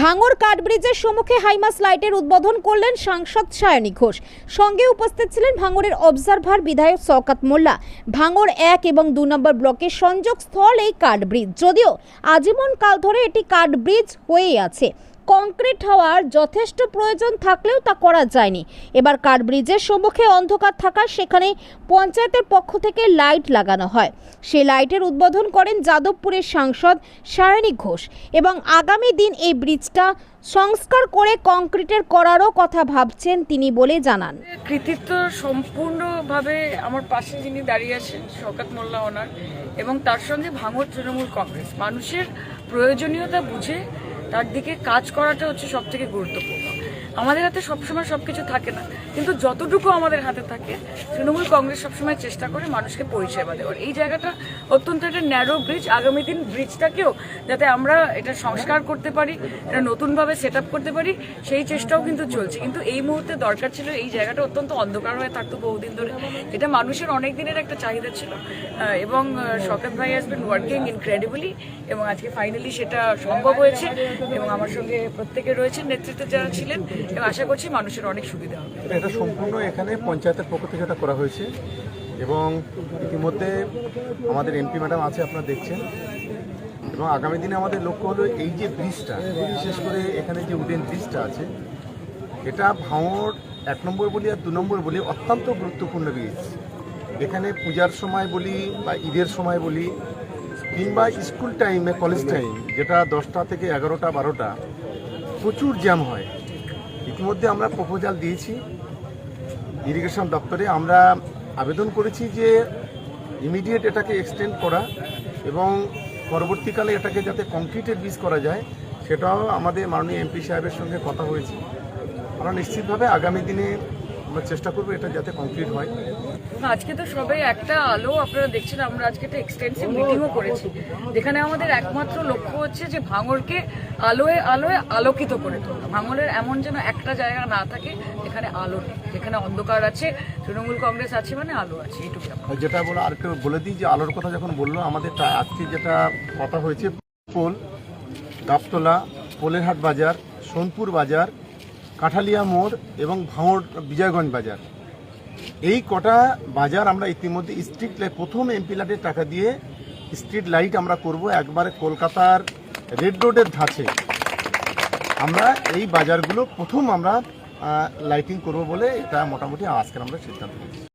ভাঙর কাঠব্রিজের সম্মুখে হাইমাস লাইটের উদ্বোধন করলেন সাংসদ সায়নী ঘোষ। সঙ্গে উপস্থিত ছিলেন ভাঙরের অবজারভার বিধায়ক শওকাত মোল্লা। ভাঙর এক এবং দু নম্বর ব্লকের সংযোগস্থল এই কাঠব্রিজ। যদিও আজীবন কাল ধরে এটি কাঠব্রিজ হয়েই আছে। কংক্রিট হওয়ার যথেষ্ট প্রয়োজন থাকলেও তা করা যায়নি। এবার কাঠব্রিজের সম্মুখে অন্ধকার থাকার সেখানে পঞ্চায়েতের পক্ষ থেকে লাইট লাগানো হয়। সেই লাইটের উদ্বোধন করেন যাদবপুরের সাংসদ সায়নী ঘোষ এবং আগামী দিন এই ব্রিজটা সংস্কার করে কংক্রিটের করারও কথা ভাবছেন তিনি বলে জানান। কৃতিত্ব সম্পূর্ণভাবে আমার পাশে যিনি দাঁড়িয়ে আছেন, শওকত মোল্লা ওনার এবং তার সঙ্গে ভাঙর তৃণমূল কংগ্রেস। মানুষের প্রয়োজনীয়তা বুঝে তার দিকে কাজ করাটা হচ্ছে সব থেকে গুরুত্বপূর্ণ। আমাদের হাতে সবসময় সব কিছু থাকে না। কিন্তু যতটুকু আমাদের হাতে থাকে, তৃণমূল কংগ্রেস সবসময় চেষ্টা করে মানুষকে পরিষেবা দেওয়ার। এই জায়গাটা অত্যন্ত একটা ন্যারো ব্রিজ আগামী দিন ব্রিজটাকেও যাতে আমরা এটা সংস্কার করতে পারি, এটা নতুনভাবে সেট করতে পারি, সেই চেষ্টাও কিন্তু চলছে। কিন্তু এই মুহূর্তে দরকার ছিল, এই জায়গাটা অত্যন্ত অন্ধকার হয়ে থাকতো বহুদিন ধরে। এটা মানুষের অনেক দিনের একটা চাহিদা ছিল। এবং শকাত ভাই হ্যাজ বিন ওয়ার্কিং ইনক্রেডিবলি এবং আজকে ফাইনালি সেটা সম্ভব হয়েছে। এবং আমার সঙ্গে প্রত্যেকে রয়েছেন, নেতৃত্বে যারা ছিলেন। এবং আশা করছি মানুষের অনেক সুবিধা হবে। এটা সম্পূর্ণ এখানে পঞ্চায়েতের পক্ষ থেকে এটা করা হয়েছে এবং ইতিমধ্যে আমাদের এমপি ম্যাডাম আছে, আপনারা দেখছেন। এবং আগামী দিনে আমাদের লক্ষ্য হলো এই যে ব্রিজটা, বিশেষ করে এখানে যে উডেন ব্রিজটা আছে, এটা ভাঙর এক নম্বর বলি আর দু নম্বর বলি অত্যন্ত গুরুত্বপূর্ণ ব্রিজ। এখানে পূজার সময় বলি বা ঈদের সময় বলি কিংবা স্কুল টাইমে কলেজ টাইম যেটা দশটা থেকে এগারোটা, বারোটা, প্রচুর জ্যাম হয়। ইতিমধ্যে আমরা প্রপোজাল দিয়েছি ইরিগেশন দপ্তরে। আমরা আবেদন করেছি যে ইমিডিয়েট এটাকে এক্সটেন্ড করা এবং পরবর্তীকালে এটাকে যাতে কংক্রিটের বীজ করা যায়, সেটাও আমাদের মাননীয় এমপি সাহেবের সঙ্গে কথা হয়েছে। আমরা নিশ্চিতভাবে আগামী দিনে আমরা চেষ্টা করব এটা যাতে কমপ্লিট হয়। আজকে তো সবে একটা আলো আপনারা দেখছেন আমরা আজকে একটা এক্সটেন্সিভ মিটিংও করেছি। যেখানে আমাদের একমাত্র লক্ষ্য হচ্ছে যে ভাঙরকে আলোয় আলোয় আলোকিত করে তোলা। ভাঙরের এমন যেন একটা জায়গা না থাকে যেখানে আলো নেই। যেখানে অন্ধকার আছে তৃণমূল কংগ্রেস আছে মানে আলো আছে এইটুকু যেটা বলো আর কেউ বলে দিই যে আলোর কথা যখন বলল আমাদের আজকে যেটা কথা হয়েছে পোল গাবতলা পোলেরহাট বাজার সোনপুর বাজার কাঠালিয়া মোড় এবং ভাঙড় বিজয়গঞ্জ বাজার। এই কটা বাজার আমরা ইতিমধ্যে স্ট্রিট লাইট প্রথম এমপি লাইটের টাকা দিয়ে স্ট্রিট লাইট আমরা করব একবারে কলকাতার রেড রোডের ধাঁচে। আমরা এই বাজারগুলো প্রথম আমরা লাইটিং করব বলে এটা মোটামুটি আজকের আমরা সিদ্ধান্ত নিয়েছি।